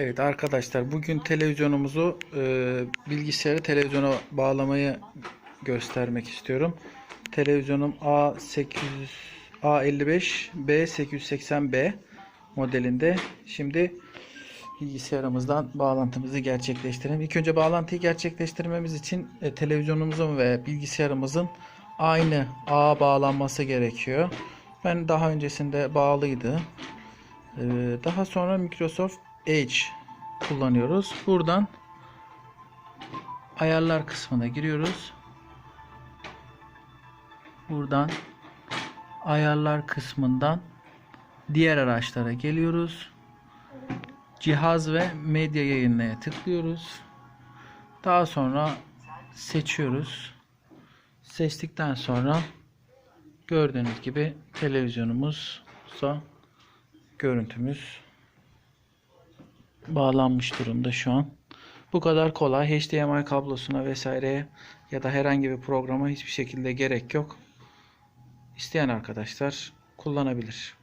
Evet arkadaşlar bugün televizyonumuzu e, bilgisayarı televizyona bağlamayı göstermek istiyorum. Televizyonum A800 A55 B880B modelinde. Şimdi bilgisayarımızdan bağlantımızı gerçekleştirelim. İlk önce bağlantıyı gerçekleştirmemiz için e, televizyonumuzun ve bilgisayarımızın aynı ağa bağlanması gerekiyor. Ben daha öncesinde bağlıydı. Ee, Daha sonra Microsoft Edge kullanıyoruz. Buradan ayarlar kısmına giriyoruz. Buradan ayarlar kısmından diğer araçlara geliyoruz. Cihaz ve medya yayınlaya tıklıyoruz. Daha sonra seçiyoruz. Seçtikten sonra gördüğünüz gibi televizyonumuzsa görüntümüz bağlanmış durumda şu an. Bu kadar kolay. HDMI kablosuna vesaireye ya da herhangi bir programa hiçbir şekilde gerek yok. İsteyen arkadaşlar kullanabilir.